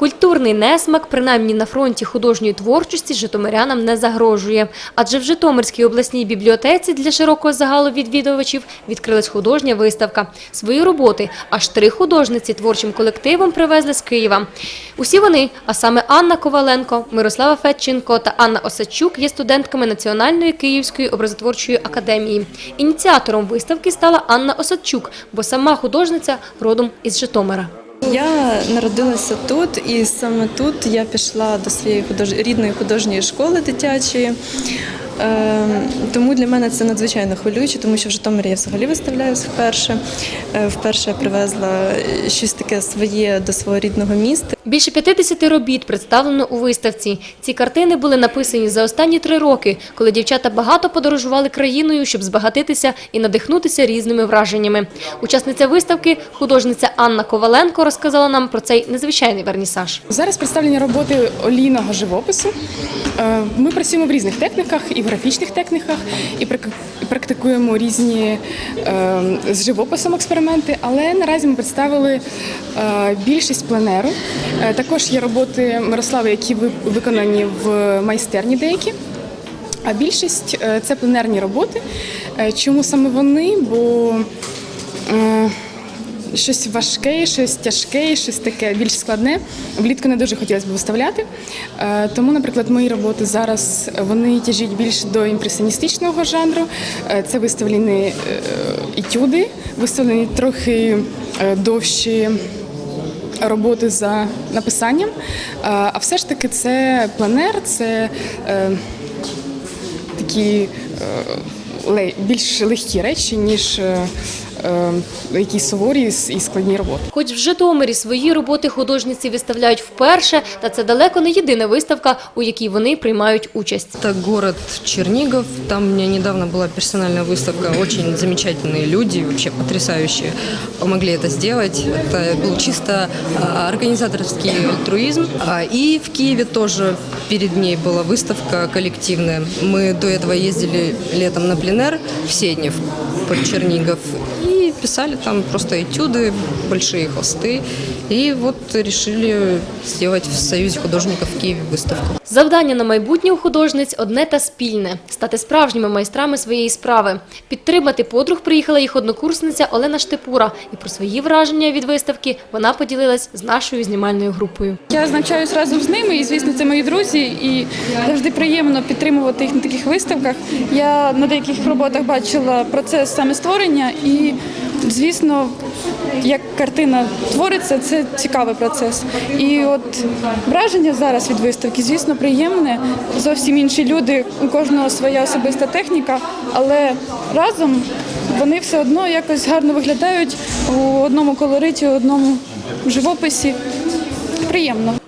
Культурний несмак, принаймні на фронті художньої творчості, житомирянам не загрожує. Адже в Житомирській обласній бібліотеці для широкого загалу відвідувачів відкрилась художня виставка. Свої роботи аж три художниці творчим колективом привезли з Києва. Усі вони, а саме Анна Коваленко, Мирослава Федченко та Анна Осадчук, є студентками Національної Київської образотворчої академії. Ініціатором виставки стала Анна Осадчук, бо сама художниця родом із Житомира. Я народилася тут, і саме тут я пішла до своєї рідної художньої школи дитячої. Е, Тому для мене це надзвичайно хвилююче, тому що в Житомирі я взагалі виставляюсь вперше. Е, Вперше я привезла щось таке своє до свого рідного міста. Більше 50 робіт представлено у виставці. Ці картини були написані за останні три роки, коли дівчата багато подорожували країною, щоб збагатитися і надихнутися різними враженнями. Учасниця виставки, художниця Анна Коваленко, розказала нам про цей незвичайний вернісаж. Зараз представлені роботи олійного живопису. Е, Ми працюємо в різних техніках і в графічних техніках, і практикуємо різні е, з живописом експерименти, але наразі ми представили е, більшість пленеру. Е, Також є роботи Мирослави, які виконані в майстерні деякі. А більшість е, це пленерні роботи. Чому саме вони? Бо щось важке, щось тяжке, щось таке більш складне. Влітку не дуже хотілося б виставляти. Е, Тому, наприклад, мої роботи зараз вони тяжіть більше до імпресіоністичного жанру. Е, Це виставлені е, етюди, виставлені трохи довші роботи за написанням. А все ж таки це пленер, це такі більш легкі речі, ніж е, е, якісь суворі і складні роботи. Хоч в Житомирі свої роботи художниці виставляють вперше, та це далеко не єдина виставка, у якій вони приймають участь. Это город Чернигов. Там у меня недавно была персональная выставка. Очень замечательные люди, вообще потрясающие, помогли это сделать. Это был чисто а, организаторский альтруизм. А, И в Киеве тоже перед ней была выставка коллективная. Мы до этого ездили летом на пленер в Седнев под Чернигов писали там просто этюды, большие холсты. И вот решили сделать в Союзе художников в Киеве выставку. Завдання на майбутнє у художниць одне та спільне – стати справжніми майстрами своєї справи. Підтримати подруг приїхала їх однокурсниця Олена Штепура. І про свої враження від виставки вона поділилась з нашою знімальною групою. Я навчаюсь разом з ними, і звісно, це мої друзі, і завжди приємно підтримувати їх на таких виставках. Я на деяких роботах бачила процес саме створення, і звісно, як картина твориться, це цікавий процес. І от враження зараз від виставки, звісно, приємне. Зовсім інші люди, у кожного своя особиста техніка, але разом вони все одно якось гарно виглядають у одному колориті, у одному живописі. Приємно.